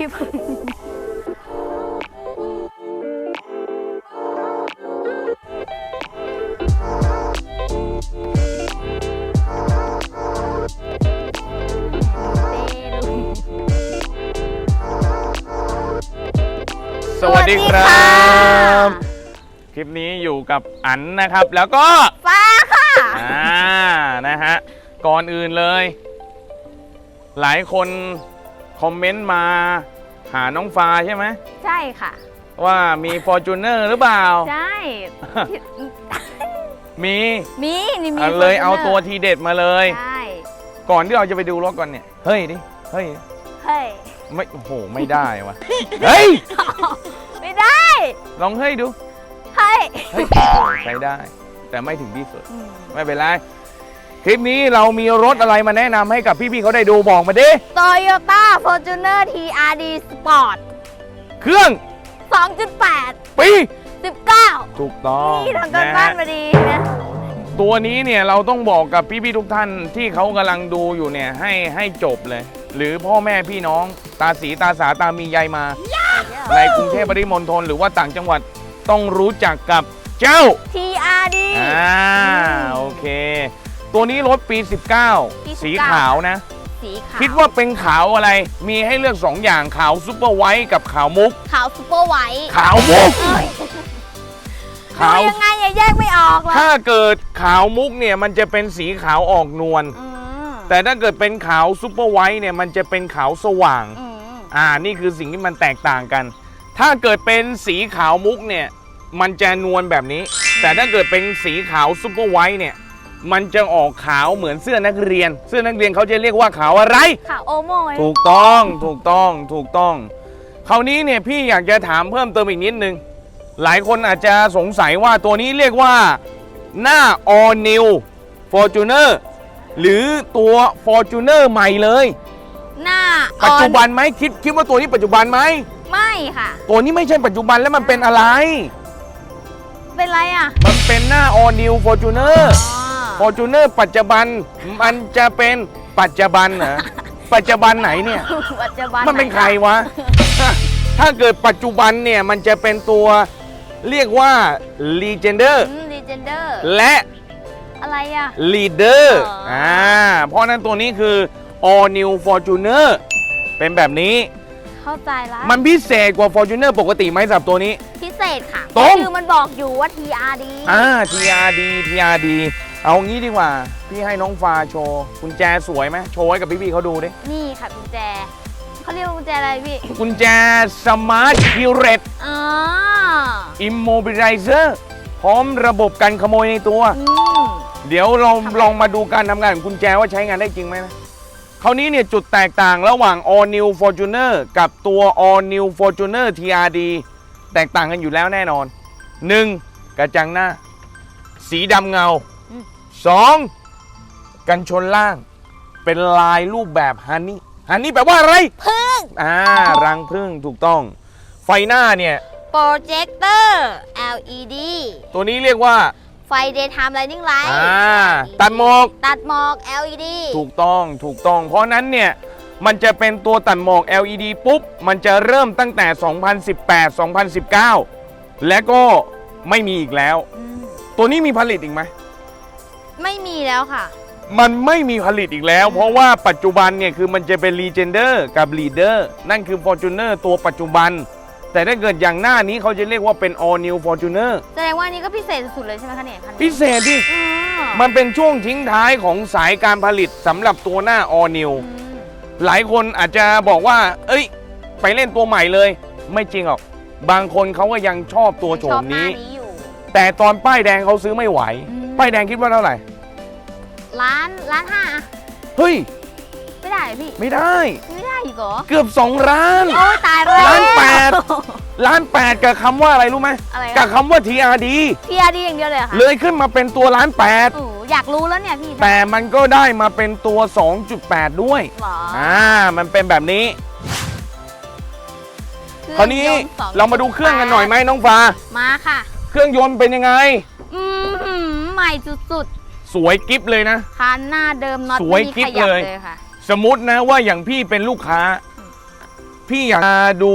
ลิป สวัสดีครับ คลิปนี้อยู่กับอันนะครับ แล้วก็ ฟ้าค่ะ อ่า นะฮะ ก่อนอื่นเลย หลายคน คอมเมนต์มาหาน้องฟ้าใช่ไหมใช่ค่ะ ว่ามี f o r t u n e r หรือเปล่า ใช่ มีมีนี่มีอะเลยเอา Fortuner ตัวทีเด็ดมาเลย ใช่ ก่อนที่เราจะไปดูรถก่อนเนี่ย เฮ้ยดิ เฮ้ย เฮ้ย ไม่โอ้โห ไม่ได้วะเฮ้ย ไม่ได้ ลองเฮ้ยดู เฮ้ย เฮ้ยโอ้โหใช้ได้ แต่ไม่ถึงที่สุดอืมไม่เป็นไร คลิปนี้เรามีรถอะไรมาแนะนำให้กับพี่ๆเขาได้ดูบอกมาดิ Toyota Fortuner TRD Sport เครื่อง2.8 ปี 19 ถูกต้องนี่ทำการะบ้านฮะมาดีนะ ตัวนี้เนี่ยเราต้องบอกกับพี่ๆทุกท่านที่เขากำลังดูอยู่เนี่ยให้ให้จบเลย หรือพ่อแม่พี่น้องตาสีตาสาตามียายมา ในกรุงเทพปริมณฑลหรือว่าต่างจังหวัดต้องรู้จักกับเจ้า TRD อ่าโอเค ตัวนี้รถปีปี 19 สีขาวนะ สีขาวคิดว่าเป็นขาวอะไร มีให้เลือก 2 อย่างขาวซุปเปอร์ไวท์กับขาวมุก ขาวซูเปอร์ไวท์ขาวมุกเอ้ยขาวดูยังไงอะแยกไม่ออกหรอกถ้าเกิดขาวมุกเนี่ยมันจะเป็นสีขาวออกนวลอืมแต่ถ้าเกิดเป็นขาวซุปเปอร์ไวท์เนี่ยมันจะเป็นขาวสว่างอืมอ่านี่คือสิ่งที่มันแตกต่างกัน ถ้าเกิดเป็นสีขาวมุกเนี่ยมันจะนวลแบบนี้ แต่ถ้าเกิดเป็นสีขาวซุปเปอร์ไวท์เนี่ย มันจะออกขาวเหมือนเสื้อนักเรียน เสื้อนักเรียนเขาจะเรียกว่าขาวอะไรขาวโอโมยถูกต้องถูกต้องถูกต้อง คราวนี้เนี่ยพี่อยากจะถามเพิ่มเติมอีกนิดนึง หลายคนอาจจะสงสัยว่าตัวนี้เรียกว่าหน้า all new fortuner หรือตัว fortuner ใหม่เลย หน้าปัจจุบันไหมคิดคิดว่าตัวนี้ปัจจุบันไหม ไม่ค่ะ ตัวนี้ไม่ใช่ปัจจุบันแล้วมันเป็นอะไร เป็นไรอะ มันเป็นหน้า all new fortuner fortuner ปัจจุบันมันจะเป็นปัจจุบันเหรอปัจจุบันไหนเนี่ย ปัจจุบันมันเป็นไหใครวะ ถ้าเกิดปัจจุบันเนี่ยมันจะเป็นตัวเรียกว่า Legender อืมดีเจนเดอร์และ อะไรอะ Leader อ๋ออ่ อ่าเพราะฉะนั้นตัวนี้คือ All New Fortuner เป็นแบบนี้ เข้าใจละมันพิเศษกว่า Fortuner ปกติไหมสำหรับตัวนี้ พิเศษค่ะตรง คือมันบอกอยู่ว่า TRD อ่า TRD TRD เอางี้ดีกว่า พี่ให้น้องฟ้าโชว์กุญแจสวยไหมโชว์ให้กับพี่ๆเขาดูดิ นี่ค่ะกุญแจเขาเรียกว่ากุญแจอะไรพี่ กุญแจ Smart k e y r e t อ๋อ Immobilizer พร้อมระบบกันขโมยในตัว อืมเดี๋ยวเราทำไมลองมาดูการทำงานของกุญแจว่าใช้งานได้จริงไหมนะคราวนี้เนี่ยจุดแตกต่างระหว่าง All New Fortuner กับตัว All New Fortuner TRD แตกต่างกันอยู่แล้วแน่นอน 1. กระจังหน้า สีดำเงา 2. กันชนล่างเป็นลายรูปแบบฮันนี่ฮันนี่แปลว่าอะไรพึ่งอ่ารังพึ่งถูกต้อง ไฟหน้าเนี่ย โปรเจคเตอร์ LED ตัวนี้เรียกว่าไฟ daytime running light อ่าตัดหมอก ตัดหมอก LED ถูกต้องถูกต้องเพราะนั้นเนี่ยมันจะเป็นตัวตัดหมอก LED ปุ๊บ มันจะเริ่มตั้งแต่ 2018 2019 และก็ไม่มีอีกแล้วอืมตัวนี้มีผลิตอีกไหม ไม่มีแล้วค่ะ มันไม่มีผลิตอีกแล้ว เพราะว่าปัจจุบันเนี่ยคือมันจะเป็น Legender กับ Leader นั่นคือ Fortuner ตัวปัจจุบัน แต่ถ้าเกิดอย่างหน้านี้เขาจะเรียกว่าเป็น All New Fortuner แสดงว่าอันนี้ก็พิเศษสุดๆเลยใช่ไหมคะเนี่ยคันนี้พิเศษดิอืมมันเป็นช่วงทิ้งท้ายของสายการผลิตสำหรับตัวหน้า All New อืมหลายคนอาจจะบอกว่า เอ้ย ไปเล่นตัวใหม่เลย ไม่จริงหรอก บางคนเขาก็ยังชอบตัวโฉชอมบหน้านี้ นี้อยู่ แต่ตอนป้ายแดงเขาซื้อไม่ไหว อืม ป้ายแดงคิดว่าเท่าไหร่ ร้านร้านห้าอะเฮ้ย ไม่ได้เหรอพี่ไม่ได้ ไม่ได้อีกเหรอเกือบ2ล้าน โอ้ยตายแล้วล้านแปด ล้านแปดกับคำว่าอะไรรู้ไหมอะไรกับคำว่า TRD พีอาร์ดีอย่างเดียวเลยเหรอค่ะเลยขึ้นมาเป็นตัวล้านแปดโอ้อยากรู้แล้วเนี่ยพี่แต่มันก็ได้มาเป็นตัว 2.8 ด้วย หรออ่า มันเป็นแบบนี้ คราวนี้องยต์สองเรามาดูเครื่องกันหน่อยไหมน้องฟ้า มาค่ะ เครื่องยนต์เป็นยังไง อืมหืมใหม่สุด สวยกิฟเลยนะๆคันหน้าเดิมน็อตสวยไม่มีกิ๊ขบยับเลย เลยค่ะ สมมตินะว่าอย่างพี่เป็นลูกค้า พี่อยากมาดู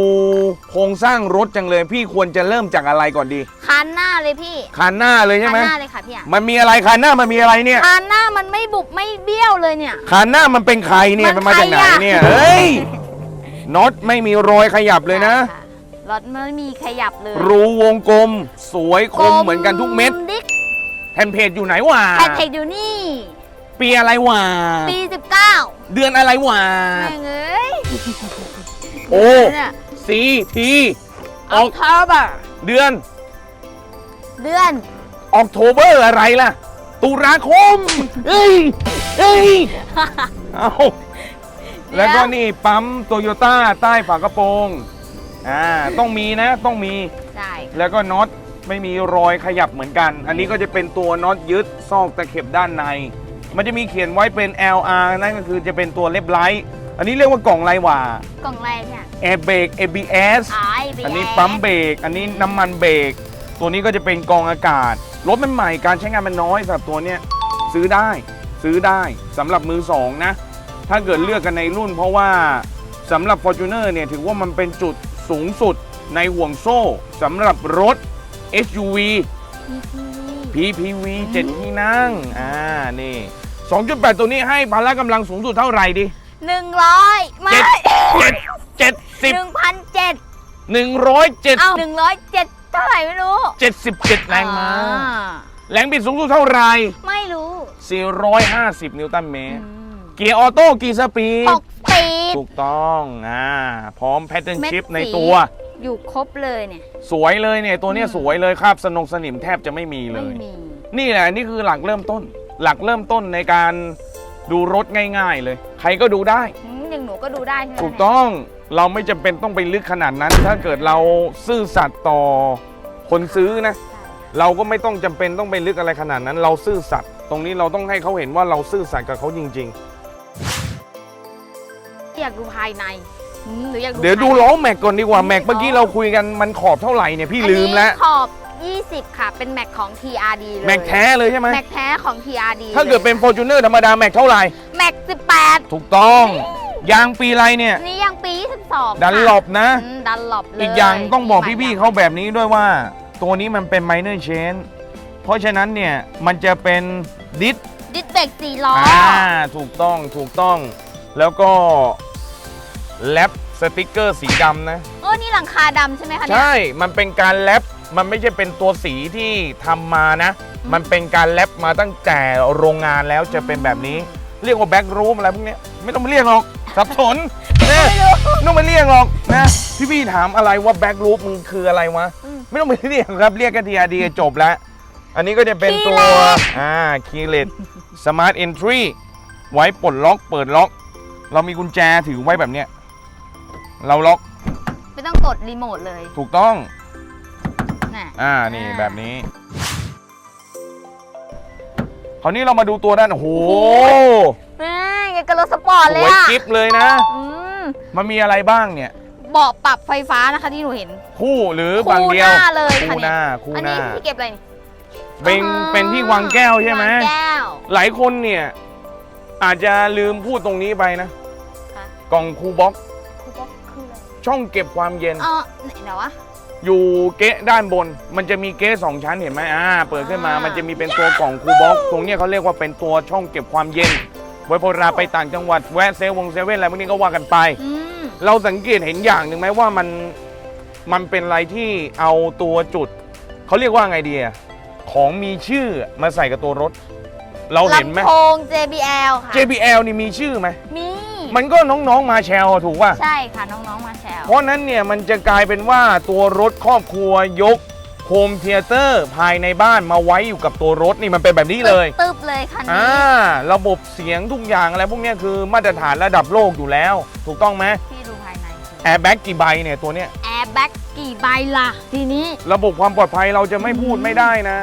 โครงสร้างรถจังเลย พี่ควรจะเริ่มจากอะไรก่อนดีคันหน้าเลยพี่คันหน้าเลยใช่คัไหมหน้าเลยค่ะพี่อะมันมีอะไรคันหน้ามันมีอะไรเนี่ยคันหน้ามันไม่บุบไม่เบี้ยวเลยเนี่ย คันหน้ามันเป็นใครเนี่ยมัมันนมาจากไหนใครอะ เนี่ยเฮ้ยน็อตไม่มีรอยขยับเลยนะใช่ค่รถไม่มีขยับเลยรูวงกลม สวยคมเหมือนกันทุกเม็ด ดิ๊ก แผ่นเพจอยู่ไหนวะแพนเทคอยู่นี่ ปีอะไรวะปี 19เดือนอะไรวะแม่งเอ้ยโอ้เนี่ยสีทีออออกก October เดือนเดือนออกโทเบอร์อะไรล่ะ ตุลาคมเอ้ยเอ้ยเอาแล้วก็นี่ปั๊มโตโยต้าใต้ฝากระโปรงอ่าต้องมีนะต้องมี ใช่ค่ะแล้วก็น็อต ไม่มีรอยขยับเหมือนกัน อันนี้ก็จะเป็นตัวน็อตยึดซอกตะเข็บด้านใน มันจะมีเขียนไว้เป็น LR นั่นก็คือจะเป็นตัวเล็บไลท์อันนี้เรียกว่ากล่องไรหว่ากล่องอะไรเนี่ยแอร์เบรก ABS ไอ้เบียอันนี้ปั๊มเบรกอันนี้น้ำมันเบรกตัวนี้ก็จะเป็นกรองอากาศรถมันใหม่การใช้งานมันน้อยสำหรับตัวเนี้ยซื้อได้ซื้อได้สำหรับมือสองนะ ถ้าเกิดเลือกกันในรุ่น เพราะว่าสำหรับ Fortuner เนี่ยถือว่ามันเป็นจุดสูงสุดในห่วงโซ่สำหรับรถ SUV PPV 7ที่นั่ง อ่า นี่ 2.8 ตัวนี้ให้พละกำลังสูงสุดเท่าไหร่ดิหนึ่งร้อยไม่เจ็ดเจ็ดหนึ่งพันเจ็ดหนึ่งร้อยเจ็ดเอาหนึ่งร้อยเจ็ดเท่าไหร่ไม่รู้เจ็ดสิบเจ็ดแรงม้าอ่แรงบิดสูงสุดเท่าไหร่ ไม่รู้ 450 นิวตันเมตรอืมเกียร์ออโต้กี่สปีดหกสปีด ถูกต้อง อ่า พร้อมแพทเทิร์นเม็ดชิปในสีตัว อยู่ครบเลยเนี่ย สวยเลยเนี่ยตัวเนี้ยอืม สวยเลยครับสนงสนิมแทบจะไม่มีเลไม่ย มี นี่แหละนี่คือหลักเริ่มต้น หลักเริ่มต้นในการดูรถง่าย ๆ เลย ใครก็ดูได้ อืมอย่างหนูก็ดูได้ใช่ไหมถูกต้องเราไม่จำเป็นต้องไปลึกขนาดนั้น ถ้าเกิดเราซื่อสัตย์ต่อคนซื้อนะ เราก็ไม่ต้องจำเป็นต้องไปลึกอะไรขนาดนั้น เราซื่อสัตย์ตรงนี้เราต้องให้เขาเห็นว่าเราซื่อสัตย์กับเขาจริง อยากดูภายใน อืมหนูอยากดูๆเดี๋ยวดูภาในล้อแม็กก่อนดีกว่าแม็กเมื่อกี้เราคุยกันมันขอบเท่าไหร่เนี่ยพี่ลืมแล้วอันนี้ขอบ 20 ค่ะ เป็นแม็กของ TRD เลยแม็กแท้เลยใช่ไหมแม็กแท้ของ TRD ถ้าเกิดเป็นลย f o r t u n e r ธรรมดาแม็กเท่าไหร่แม็ก 18 ถูกต้อง ยางปีไรเนี่ย นี่ยังปี 22ดันหลบนะ อืมดันหลบเลยอีกอย่างต้องบอกใหม่พี่ๆเขาแบบนี้ด้วยว่า ตัวนี้มันเป็น minor change เพราะฉะนั้นเนี่ยมันจะเป็นดิส ดิสเบรกสี่ล้ออ อ่าถูกต้องถูกต้องแล้วก็ แลปสติกเกอร์สีดำนะเออนี่หลังคาดำใช่ไหมคะเนี่ย ใช่ มันเป็นการแลปมันไม่ใช่เป็นตัวสีที่ทำมานะ มันเป็นการแลปมาตั้งแต่โรงงานแล้วจะเป็นแบบนี้ เรียกว่าแบ็กรูมอะไรพวกเนี้ยไม่ต้องไปเรียกหรอกสับสนเนี่ยไม่ต้องไปเรียกหรอกนะ พี่ๆถามอะไรว่าแบ็กรูมมันคืออะไรวะ อืม ไม่ต้องไปเรียกครับ เรียกกันทีอาดีจบแล้ว อันนี้ก็จะเป็นตัว Keyless อ่าคีย์เลสสมาร์ทเอนทรีไว้ปลดล็อกเปิดล็อก เรามีกุญแจถือไว้แบบเนี้ย เราล็อกไม่ต้องกดรีโมทเลยถูกต้อง น่ะ อ่า นี่อ่า แบบนี้ คราวนี้เรามาดูตัวด้าน โอ้โหแม่ยังกับรถสปอร์ตสเลยวยอะกิ๊บเลยนะ อืมมันมีอะไรบ้างเนี่ย เบาะปรับไฟฟ้านะคะที่หนูเห็น คู่หรือคู่ฝั่งเดียว หน้าเลยคู่ค่ะหเนี่น้ายคู่อันหนี้น้าที่เก็บอะไรนี่เป็นอ๋อเป็นที่วางแก้วใช่ไหม วางแก้ว หลายคนเนี่ย อาจจะลืมพูดตรงนี้ไปนะ ค่ะ กล่องคูบ็อกคือก็คืออะไร ช่องเก็บความเย็นอ๋อไหนเดี๋ยววะ อยู่เก๊ะด้านบน มันจะมีเก๊ะสองชั้นเห็นไหมอ่า เปิดขึ้นมา อ่ามั มันจะมีเป็นตัวกล่องคูบ็อกตรงเนี้ยเขาเรียกว่าเป็นตัวช่องเก็บความเย็น ไว้พอเราไปต่างจังหวัดแวะเซเวงเซเว่นอะไรพวกนี้ก็ว่ากันไป อืม เราสังเกตเห็นอย่างหนึ่งไหมว่ามันมันเป็นอะไรที่เอาตัวจุด เขาเรียกว่าไงดีอะของมีชื่อมาใส่กับตัวรถ เราเห็นไหม ลำโพง JBL ค่ะ JBL นี่มีชื่อไหม มีมันก็น้องๆมาแชลถูกป่ะ ใช่ค่ะน้องๆมาแชร์เพราะนั้นเนี่ยมันจะกลายเป็นว่าตัวรถครอบครัวยกโฮมเทเตอร์ภายในบ้านมาไว้อยู่กับตัวรถนี่มันเป็นแบบนี้เลย ตึบเลยคันนี้อ่าระบบเสียงทุกอย่างอะไรพวกเนี้ยคือมาตรฐานระดับโลกอยู่แล้ว ถูกต้องไหมพี่ดูภายในแอร์แบ็กกี่ใบเนี่ยตัวเนี้ยแอร์แบ็กกี่ใบล่ะ ทีนี้ ระบบความปลอดภัยเราจะไม่พูดไม่ได้นะ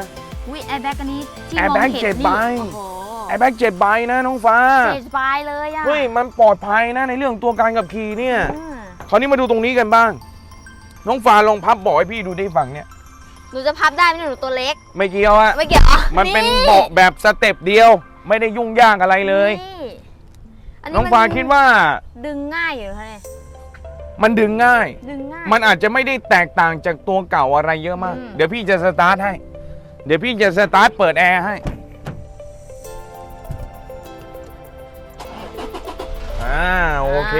วิแอร์แบ็กอันนี้ที่ Airbag มองเห็นเจ็ดนี่ใบโอ้โหแอร์แบ็กเจ็ดใบนะน้องฟ้าเจ็ดใบเลยอะเฮ้ยมันปลอดภัยนะในเรื่องตัวการขับขี่เนี่ย อืมคราวนี้มาดูตรงนี้กันบ้าง น้องฟ้าลองพับเบาะให้พี่ดูได้ฝั่งเนี่ย หนูจะพับได้ไหมหนูตัวเล็ก ไม่เกี่ยวอะไม่เกี่ยวอ๋อมันเป็นเบาะแบบสเต็ปเดียว ไม่ได้ยุ่งยากอะไรเลย นี่อันนี้น้องมันฟ้าคิดว่าดึงง่ายอยู่ค่ะเนี่ยมันดึงง่าย ดึงง่าย มันอาจจะไม่ได้แตกต่างจากตัวเก่าอะไรเยอะมาก อืม เดี๋ยวพี่จะสตาร์ทให้ เดี๋ยวพี่จะสตาร์ทเปิดแอร์ให้อ่าโอเค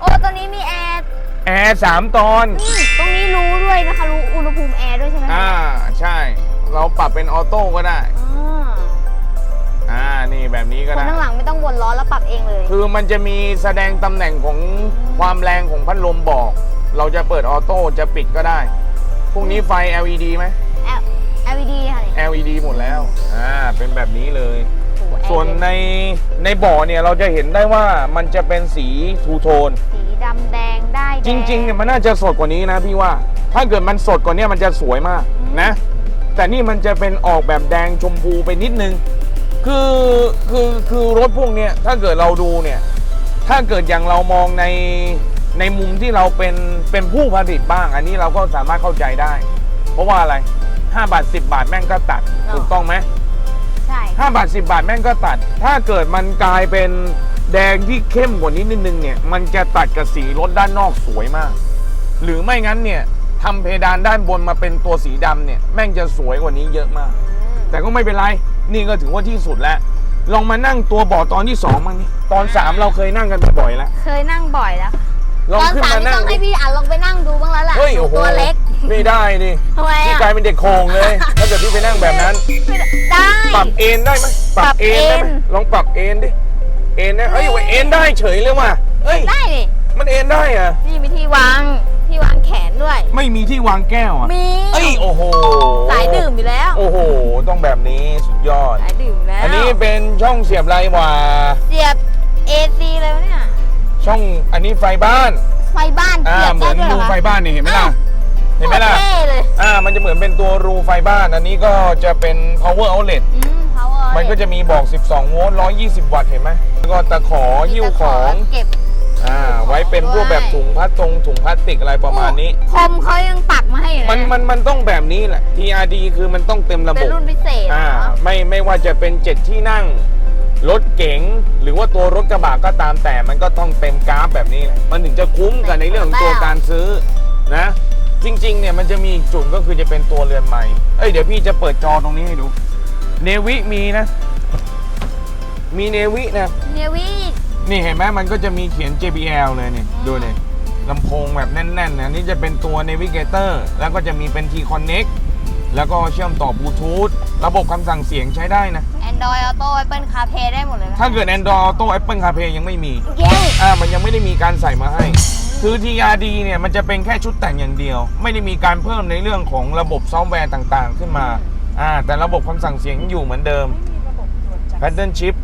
โอ้ตัวนี้มีแอร์ แอร์สามตอน นี่ ตรงนี้รู้ด้วยนะคะ รู้อุณหภูมิแอร์ด้วยใช่ไหมคะอ่าใช่ เราปรับเป็นออโต้ก็ได้ อ่าอ่านี่แบบนี้คก็นได้ ข้างหลังไม่ต้องวนล้อแล้วปรับเองเลย คือมันจะมีแสดงตำแหน่งของความแรงของพัดลมบอก เราจะเปิดออโต้จะปิดก็ได้พวกนี้ไฟ LED ไหม LED ค่ะนี่ LED หมดแล้วอ่าเป็นแบบนี้เลย โอ้โหแอร์ส่วนเย็ในในบ่อเนี่ยเราจะเห็นได้ว่ามันจะเป็นสีทูโทน สีดำแดงได้แดจงริงๆเนี่ยมันน่าจะสดกว่านี้นะพี่ว่า ถ้าเกิดมันสดกว่านี้มันจะสวยมากอืมนะ แต่นี่มันจะเป็นออกแบบแดงชมพูไปนิดนึง คือคือคือรถพวกเนี้ยถ้าเกิดเราดูเนี่ย ถ้าเกิดอย่างเรามองในในมุมที่เราเป็นเป็นผู้ผลิตบ้าง อันนี้เราก็สามารถเข้าใจได้ เพราะว่าอะไร 5 บาท 10 บาทแม่งก็ตัดถูกต้องไหมใช่5บาท 10 บาทแม่งก็ตัด ถ้าเกิดมันกลายเป็นแดงที่เข้มกว่านี้นิดนึงเนี่ย มันจะตัดกับสีรถด้านนอกสวยมาก หรือไม่งั้นเนี่ยทำเพดานด้านบนมาเป็นตัวสีดำเนี่ยแม่งจะสวยกว่านี้เยอะมากอืมแต่ก็ไม่เป็นไร นี่ก็ถือว่าที่สุดแล้ว ลองมานั่งตัวเบาะตอนที่สองมั้งนี่ตอน3เราเคยนั่งกันบ่อยๆแล้ว เคยนั่งบ่อยแล้ว ลองตอนขึ้นสามมานี่นั่ต้องงให้พี่อ่านลองไปนั่งดูบ้างแล้วแหละเฮ้ยโอ้โหตัวเล็กไม่ได้ดิทำไมพี่อะกลายเป็นเด็กโคงเลย ถ้าเกิดพี่ไปนั่งแบบนั้นไม่ได้ได้ ปรับเอนได้ไหมปรับเอนได้ไหมปรับเอน ลองปรับเอนดิเอนนะเอ้ยเอนได้เฉยเลยว่ะเอ้ยได้นี่มันเอนได้อะนี่มีที่วางที่วางแขนด้วย ไม่มีที่วางแก้วอะมีเอ้ยโอ้โหสายดื่มอยู่แล้วโอ้โห ต้องแบบนี้สุดยอด สายดื่มแล้วอันนี้เป็นช่องเสียบไรหว่า เสียบ AC เลยวะเนี่ย ช่องอันนี้ไฟบ้าน ไฟบ้านอ่าเสียบเหมืได้อนด้วยเหรรูอไฟคะบ้านนี่เห็นไหมล่ะ เห็นไหมล่ะโคตรเท่เลยอ่า มันจะเหมือนเป็นตัวรูไฟบ้าน อันนี้ก็จะเป็น power outlet อืม power มันก็จะมีบอก 12 โวลต์ 120 วัตต์ เห็นไหมแล้วก็ตะขอหิ้วของเก็บอ่า ไว้เป็นพวกแบบถุงพลาสตรงถุงพลาสติกอะไรประมาณนี้คอมเขายังปักมาให้อยู่เลยมันมันมันต้องแบบนี้แหละ TRD คือมันต้องเต็มระเป็บนบรุ่นพิเศษอ่าเนาะไม่ไม่ว่าจะเป็นเจ็ดที่นั่ง รถเก๋งหรือว่าตัวรถกระบะก็ตามแต่มันก็ต้องเต็มกราฟแบบนี้แหละมันถึงจะคุ้มกับในเรื่องของตัวการซื้อนะ จริงๆ เนี่ยมันจะมีอีกจุดก็คือจะเป็นตัวเรือนใหม่เอ้ยเดี๋ยวพี่จะเปิดจอตรงนี้ให้ดูเนวิมีนะ มีเนวินะ เนวีนี่เห็นไหมมันก็จะมีเขียน JBL เลยนี่ดูเลยลำโพงแบบแน่นๆนะนี่จะเป็นตัว Navigator แล้วก็จะมีเป็น T-Connect แล้วก็เชื่อมต่อบลูทูธระบบคำสั่งเสียงใช้ได้นะ Android Auto Apple CarPlay ได้หมดเลยนะถ้าเกิด Android Auto Apple CarPlay ยังไม่มี เย้อ่ามันยังไม่ได้มีการใส่มาให้ คือ TRD เนี่ยมันจะเป็นแค่ชุดแต่งอย่างเดียว ไม่ได้มีการเพิ่มในเรื่องของระบบซอฟต์แวร์ต่างๆ ขึ้นมาอ่าแต่ระบบคำสั่งเสียงยังอยู่เหมือนเดิม Pattern Chip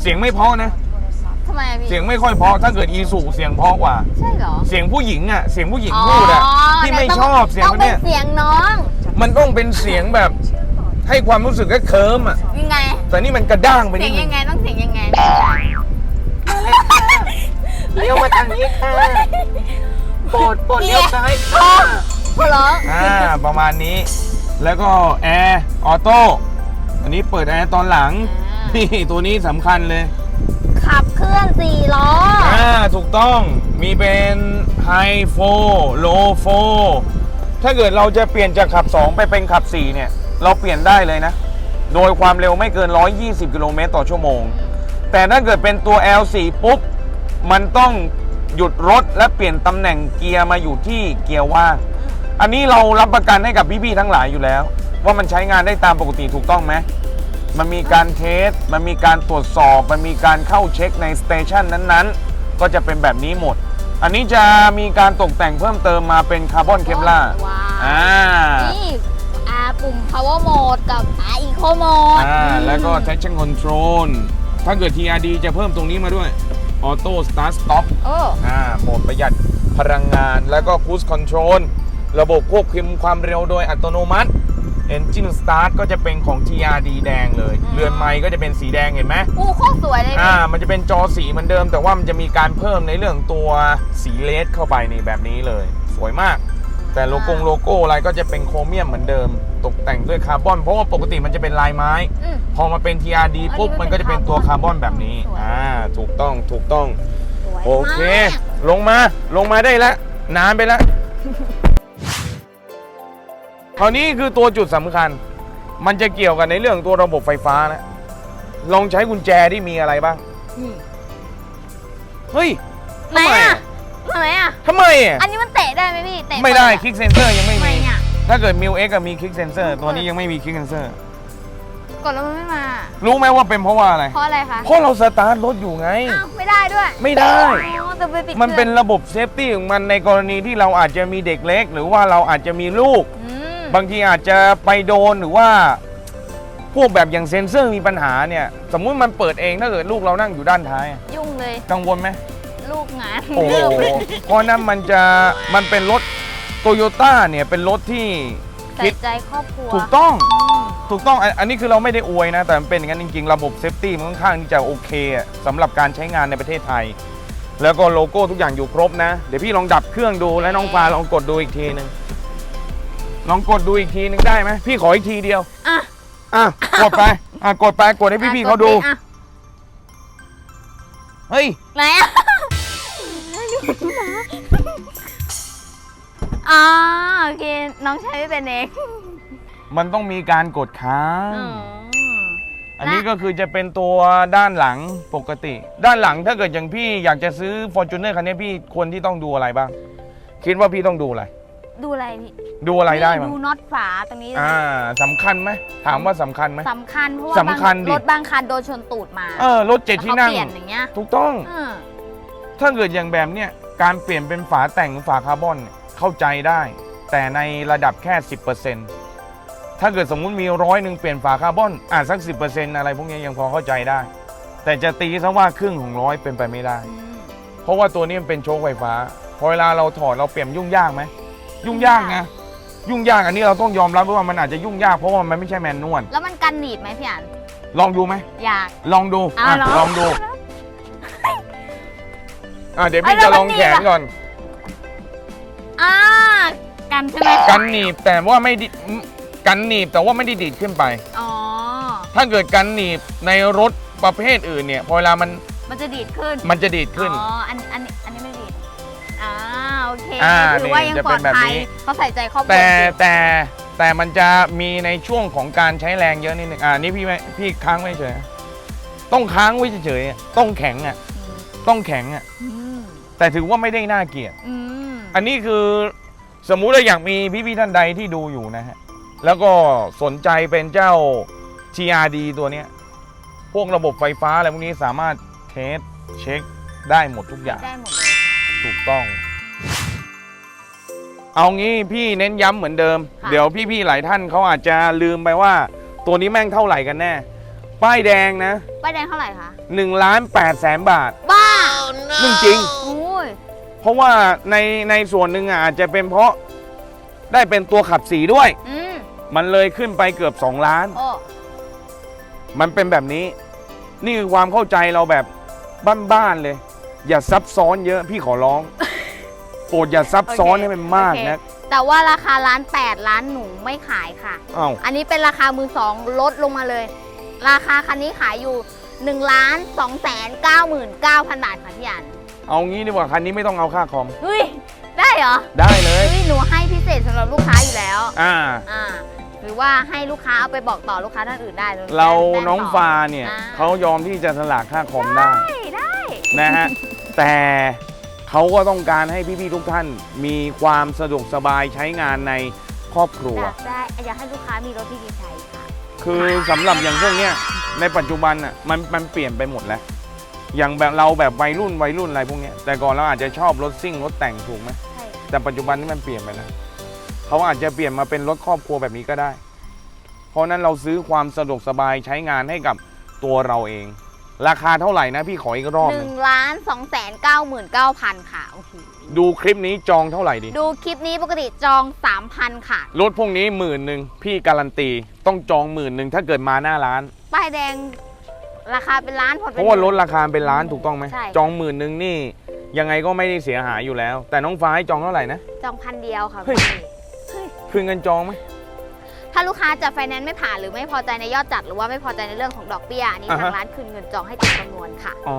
เสียงไม่เพราะนะ ทำไมอะพี่ เสียงไม่ค่อยเพราะถ้าเกิด e s u เสียงเพราะกว่า ใช่เหรอ เสียงผู้หญิงอะ เสียงผู้หญิงพูดอะที่ไม่แต่ชต้งอบเสียงต้องคนเป็เนี้นย เสียงน้อง มันต้องเป็นเสียงแบบ ให้ความรู้สึกก็เคิมอะ ยังไง แต่นี่มันกระด้างไปเสีนิยดงนึยังงไงต้องเสียงยังไง เลี้ยวมาทางนี้ค่ะโปรดโปรดเลี้ยวซ้ายอ๋อหัวเราะอ่าประมาณนี้ แล้วก็แอร์ออโต้อันนี้เปิดแอร์ตอนหลัง นี่ตัวนี้สำคัญเลย ขับเคลื่อนสี่ล้อ อ่าถูกต้องมีเป็นไฮโฟโลโฟ ถ้าเกิดเราจะเปลี่ยนจากขับ 2 ไปเป็นขับ 4 เนี่ย เราเปลี่ยนได้เลยนะ โดยความเร็วไม่เกิน 120 กิโลเมตรต่อชั่วโมง แต่ถ้าเกิดเป็นตัว L4 ปุ๊บ มันต้องหยุดรถและเปลี่ยนตำแหน่งเกียร์มาอยู่ที่เกียร์ว่าง อันนี้เรารับประกันให้กับพี่ๆทั้งหลายอยู่แล้ว ว่ามันใช้งานได้ตามปกติถูกต้องไหมมันมีการเทส มันมีการตรวจสอบ มันมีการเข้าเช็คในสเตชันนั้นๆ ก็จะเป็นแบบนี้หมด อันนี้จะมีการตกแต่งเพิ่มเติมมาเป็นคาร์บอนเคปลาว้าว อ่า นี่อ่าปุ่ม power mode กับอ่า eco mode อ่า แล้วก็ traction control ถ้าเกิด TRD จะเพิ่มตรงนี้มาด้วย auto start stop โอ้อ่า โหมดประหยัดพลังงาน แล้วก็ cruise control ระบบควบคุมความเร็วโดยอัตโนมัติ engine start ก็จะเป็นของ TRD แดงเลย เรือนไม้ก็จะเป็นสีแดงเห็นไหมโอ้โคตรสวยเลยอ่าพี่มันจะเป็นจอสีเหมือนเดิม แต่ว่ามันจะมีการเพิ่มในเรื่องตัวสีเลสเข้าไปนี่แบบนี้เลย สวยมาก แต่โลโก้โลโก้อะไรก็จะเป็นโครเมียมเหมือนเดิม ตกแต่งด้วยคาร์บอน เพราะว่าปกติมันจะเป็นลายไม้อืมพอมาเป็น TRD ปุ๊บอันนี้มัมันนก็จะเป็นตัวคาร์บอนแบบนี้สวยอ่า ถูกต้อง ถูกต้องสวยวยโอเคมากลงมา ลงมาได้แล้วนานไปแล้ว คราวนี้คือตัวจุดสำคัญ มันจะเกี่ยวกันในเรื่องตัวระบบไฟฟ้านะลองใช้กุญแจที่มีอะไรบ้างนี่เฮ้ยไหนทำไมอะอะไหนอะทำไมอะอันนี้มันเตะได้ไหมพี่เตะไม่ได้เปิอะคลิกเซนเซอร์ยังไม่ทำไมมีเนี่ยถ้าเกิดมิวเอ็กมีคลิกเซนเซอร์ตัวนี้ยังไม่มีคลิกเซนเซอร์กดแล้วมันไม่มา รู้ไหมว่าเป็นเพราะว่าอะไร เพราะอะไรคะ เพราะเราสตาร์ทรถอยู่ไงอ้าวไม่ได้ด้วย ไม่ได้อ๋อแต่ไปปิดมันเป็นครื่องระบบเซฟตี้ของมันในกรณีที่เราอาจจะมีเด็กเล็ก หรือว่าเราอาจจะมีลูกอืม บางทีอาจจะไปโดนหรือว่า พวกแบบอย่างเซ็นเซอร์มีปัญหาเนี่ย สมมุติมันเปิดเองถ้าเกิดลูกเรานั่งอยู่ด้านท้าย ยุ่งเลยกังวลไหมลูกงานโอ้โหเพราะนั้นมันจะมันเป็นรถโตโยต้าเนี่ยเป็นรถที่ใส่ใจครอบครัว ถูกต้องอืมถูกต้องอันอันนี้คือเราไม่ได้อวยนะ แต่มันเป็นอย่างนั้นจริง ๆ ระบบเซฟตี้มันค่อนข้างที่จะโอเคอะสำหรับการใช้งานในประเทศไทย แล้วก็โลโก้ทุกอย่างอยู่ครบนะ เดี๋ยวพี่ลองดับเครื่องดูและน้องฟ้าลองกดดูอีกทีหนึง ลองกดดูอีกทีหนึงได้ไหมพี่ขออีกทีเดียว อะอะกดไป อะกดไปกดให้พี่ๆเขาดู อะเฮ้ย ไหนอะอ๋อโอเค น้องใช้ไม่เป็นเองมันต้องมีการกดค้างอ๋ออันนี้ก็คือจะเป็นตัวด้านหลังปกติ ด้านหลังถ้าเกิดอย่างพี่อยากจะซื้อ Fortuner คันนี้พี่ควรที่ต้องดูอะไรบ้าง คิดว่าพี่ต้องดูอะไร ดูอะไรพี่ดูอะไรได้นี่บ้างดูน็อตฝาตรงนี้อ่าสำคัญไหมถามว่าสำคัญไหม สำคัญเพราะว่าสำคัญบางดิ รถบางคันโดนชนตูดมาเออรถเจ็ดแล้วที่เขานั่งเปลี่ยนอย่างเงี้ยถูกต้อง เออถ้าเกิดอย่างแบบเนี้ยการเปลี่ยนเป็นฝาแต่งหรือฝาคาร์บอนเนี่ยเข้าใจได้ แต่ในระดับแค่ 10%ถ้าเกิดสมมุติมีร้อยหนึ่งเปลี่ยนฝาคาร์บอนอะสัก 10%อะไรพวกนี้ยังพอเข้าใจได้ แต่จะตีซะว่าครึ่งของร้อยเป็นไปไม่ได้ อืมเพราะว่าตัวนี้มันเป็นโชคไฟฟ้า พอเวลาเราถอดเราเปลี่ยนยุ่งยากไหม ยุ่งยากนะยุ่งยากอันนี้เราต้องยอมรับว่ามันอาจจะยุ่งยากเพราะว่ามันไม่ใช่แมนนวลแล้วมันกันหนีบไหมพี่อันลองดูไหมอยาก ลองดูอะอะลอง ลองดูอะเดี๋ยวพี่เอาแล้จะวลองมันหนีแขบนอะก่อน อ่ากันใช่ไหมกันหนีบแต่ว่าไม่ดิกันหนีบแต่ว่าไม่ได้ดีดขึ้นไป อ๋อ ถ้าเกิดกันหนีบในรถประเภทอื่นเนี่ยพอเวลามันมันจะดีดขึ้นมันจะดีดขึ้น อ๋ออันอันอันนี้ไม่ดีด อ่าโอเคอ่าถือว่ายังนี่จะปลเป็อดนแบบภันี้ยเขาใส่ใจครอบครัวแต่จริงแต่แต่มันจะมีในช่วงของการใช้แรงเยอะนิดนึงอ่านี่พี่ไม่พี่ค้างไว้เฉยต้องค้างไว้เฉยๆต้องแข็งอะต้องแข็งอะอืมแต่ถือว่าไม่ได้น่าเกลียด อืมอันนี้คือสมมุติว่าอยากมีพี่ๆท่านใดที่ดูอยู่นะฮะ แล้วก็สนใจเป็นเจ้า TRD ตัวเนี้ย พวกระบบไฟฟ้าอะไรพวกนี้สามารถเทสเช็คได้หมดทุกอย่าง ได้หมดเลย ถูกต้อง เอางี้พี่เน้นย้ำเหมือนเดิมเดี๋ยวพี่ๆหลายท่านเขาอาจจะลืมไปว่า ตัวนี้แม่งเท่าไหร่กันแน่ ป้ายแดงนะป้ายแดงเท่าไหร่คะ 1ล้าน8แสนบาทบ้าเรื่องจริง โอ้ยเพราะว่าในในส่วนหนึ่งอะอาจจะเป็นเพราะได้เป็นตัวขับสีด้วย อืมมันเลยขึ้นไปเกือบ 2 ล้าน โอ้มันเป็นแบบนี้ นี่คือความเข้าใจเราแบบบ้านๆเลย อย่าซับซ้อนเยอะพี่ขอร้องโปรดอย่าซับซ้อนให้มันมากโอเคนะแต่ว่าราคาล้านแปดล้านหนูไม่ขายค่ะ อ้าวอันนี้เป็นราคามือสองลดลงมาเลย ราคาคันนี้ขายอยู่1ล้าน2แสน9 9 0 0บาทค่ะพี่อันเอางี้ดีกว่าคันนี้ไม่ต้องเอาค่าคอมเฮ้ยได้เหรอ ได้เลยเฮ้ยหนูให้พิเศษสำหรับลูกค้าอยู่แล้ว อ่า อ่า หรือว่าให้ลูกค้าเอาไปบอกต่อลูกค้าท่านอื่นได้หนูเราแจ้น้องต่ฟาเนี่ยอ่เขายอมที่จะสละค่าคอมได้ได้ได้ นะฮะ แต่เขาก็ต้องการให้พี่ ๆ ทุกท่านมีความสะดวกสบายใช้งานในครอบครัว อยากได้อยากให้ลูกค้ามีรถที่ดีใช้ค่ะ คือสำหรับอย่างพวกเนี้ยในปัจจุบันอะมันมันเปลี่ยนไปหมดแล้ว อย่างแบบเราแบบวัยรุ่นวัยรุ่นอะไรพวกเนี้ยแต่ก่อนเราอาจจะชอบรถซิ่งรถแต่งถูกไหมใช่แต่ปัจจุบันนี้มันเปลี่ยนไปแล้วเขาอาจจะเปลี่ยนมาเป็นรถครอบครัวแบบนี้ก็ได้ เพราะนั้นเราซื้อความสะดวกสบายใช้งานให้กับตัวเราเอง ราคาเท่าไหร่นะพี่ขออีกรอบหหนึนึ่งงล้านสองแสนเก้าหมื่นเก้าพันค่ะโอ้โหดูคลิปนี้จองเท่าไหร่ดี ดูคลิปนี้ปกติจอง3,000ค่ะ รถพวกนี้หมื่นหนึ่งพี่การันตี ต้องจองหมื่นหนึ่งถ้าเกิดมาหน้าร้าน ป้ายแดงราคาเป็นล้านผ่อนเพเป็น ราะว่าหรมื่ถนราคาเป็นล้านถูกต้องไหมใช่ จองหมื่นหนึ่งนี่ ยังไงก็ไม่ได้เสียหายอยู่แล้ว แต่น้องฟ้าให้จองเท่าไหร่นะ จองพันเดียวค่ะเฮ้ย พี่คืนเงินจองไหม ถ้าลูกค้าจะไฟแนนซ์ไม่ผ่านหรือไม่พอใจในยอดจัด หรือว่าไม่พอใจในเรื่องของดอกเบี้ยอันนี้อ่าฮะ ทางร้านคืนเงินจองให้เต็มจำนวนค่ะ อ๋อ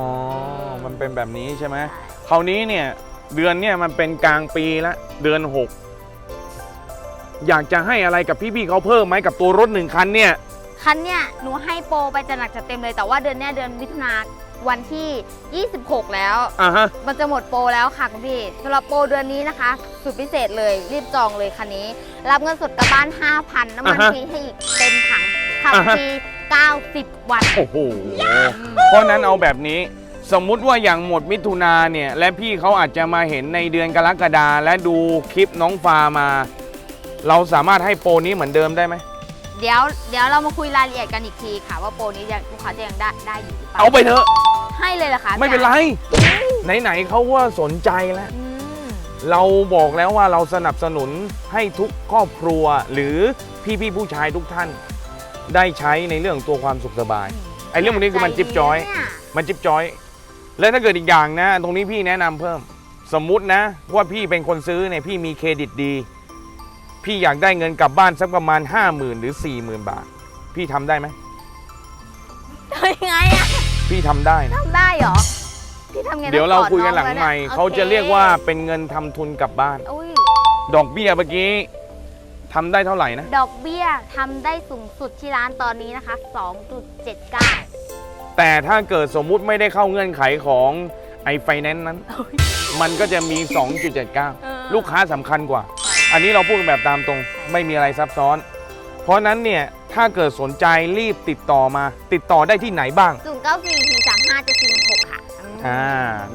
มันเป็นแบบนี้ใช่ไหมใช่ คราวนี้เนี่ยเดือนเนี่ยมันเป็นกลางปีละเดือน 6 อยากจะให้อะไรกับพี่ๆเขาเพิ่มไหมกับตัวรถหนึ่งคันเนี่ย คันเนี่ยหนูให้โปรไปจะหนักจะเต็มเลยแต่ว่าเดือนเนี้ยเดือนมิถุนา วันที่ 26 แล้ว อะฮะ มันจะหมดโปรแล้วค่ะคุณพี่สำหรับโปรเดือนนี้นะคะ สุดพิเศษเลยรีบจองเลยคันนี้ รับเงินสดกลับบ้าน 5,000 น้ำมันอ่าฮะฟรีให้อีกเต็มถังขับอ่าฮะ ฟรี90 วัน โอ้โหอืมเพราะนั้นเอาแบบนี้ สมมุติว่าอย่างหมดมิถุนาเนี่ย และพี่เขาอาจจะมาเห็นในเดือนกรกฎาและดูคลิปน้องฟามา เราสามารถให้โปรนี้เหมือนเดิมได้ไหม เดี๋ยวเดี๋ยวเรามาคุยรายละเอียดกันอีกทีค่ะ ว่าโปรนี้ยังลูกค้าจะยังได้ได้อยู่หรือเปล่าเอาไปเถอะให้เลยเหรอคะไม่เป็นไร ไหนๆเขาว่าสนใจแล้ว อืมเราบอกแล้วว่าเราสนับสนุนให้ทุกครอบครัวหรือพี่ๆผู้ชายทุกท่าน ได้ใช้ในเรื่องตัวความสุขสบายไอ้เรื่องพวกนี้คือมันจิ๊บจ้อย ใจดีนะมันจิ๊บจอย แล้วถ้าเกิดอีกอย่างนะ ตรงนี้พี่แนะนำเพิ่ม สมมุตินะ ว่าพี่เป็นคนซื้อเนี่ยพี่มีเครดิตดี พี่อยากได้เงินกลับบ้านสักประมาณ 5 0,000 หรือ 40,000 บาท พี่ทำได้ไหมเฮ้ยไงอะพี่ทำได้นะ ทำได้เหรอ พี่ทำไงเดี๋ยวเราคุยกันหลังต้องสอใหม่องแล้วนี่เขาจะเรียกว่าเป็นเงินทำทุนกลับบ้าน อุ้ย ดอกเบี้ยเมื่อกี้ทำได้เท่าไหร่นะ ดอกเบี้ยทำได้สูงสุดที่ร้านตอนนี้นะคะ 2.79 แต่ถ้าเกิดสมมุติไม่ได้เข้าเงื่อนไขของไอไฟแนนซ์นั้น มันก็จะมี 2.79 ลูกค้าสำคัญกว่า อันนี้เราพูดกันแบบตามตรง ไม่มีอะไรซับซ้อน เพราะฉะนั้นเนี่ยถ้าเกิดสนใจรีบติดต่อมา ติดต่อได้ที่ไหนบ้าง 094ถึง35จะ46ค่ะอืมอ่า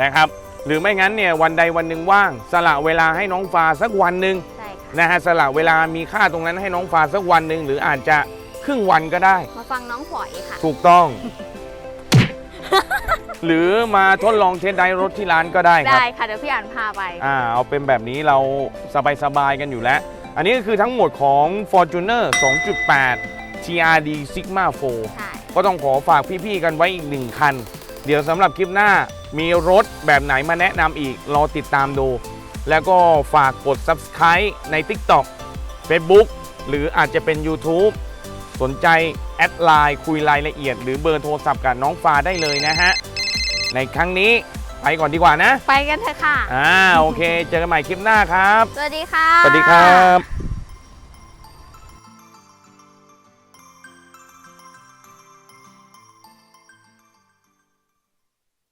นะครับ หรือไม่งั้นเนี่ยวันใดวันหนึ่งว่าง สละเวลาให้น้องฟ้าสักวันหนึ่งใช่ค่ะนะฮะสละเวลามีค่าตรงนั้นให้น้องฟ้าสักวันหนึ่งหรืออาจจะครึ่งวันก็ได้ มาฟังน้องฝอยค่ะ ถูกต้อง หรือมาทดลองเทสไดรฟ์รถที่ร้านก็ได้ครับ ได้ค่ะเดี๋ยวพี่อ่านพาไป อ่าเอาเป็นแบบนี้เราสบายๆกันอยู่แล้ว อันนี้ก็คือทั้งหมดของ Fortuner 2.8 TRD Sigma 4 ใช่ ก็ต้องขอฝากพี่ๆกันไว้อีกหนึ่งคัน เดี๋ยวสำหรับคลิปหน้ามีรถแบบไหนมาแนะนำอีก รอติดตามดู แล้วก็ฝากกด Subscribe ใน TikTok Facebook หรืออาจจะเป็น YouTube สนใจแอดไลน์คุยรายละเอียด หรือเบอร์โทรศัพท์กับน้องฟ้าได้เลยนะฮะ ในครั้งนี้ไปก่อนดีกว่านะ ไปกันเถอะค่ะ อ่าโอเค เจอกันใหม่คลิปหน้าครับ สวัสดีค่ะ สวัสดีครับ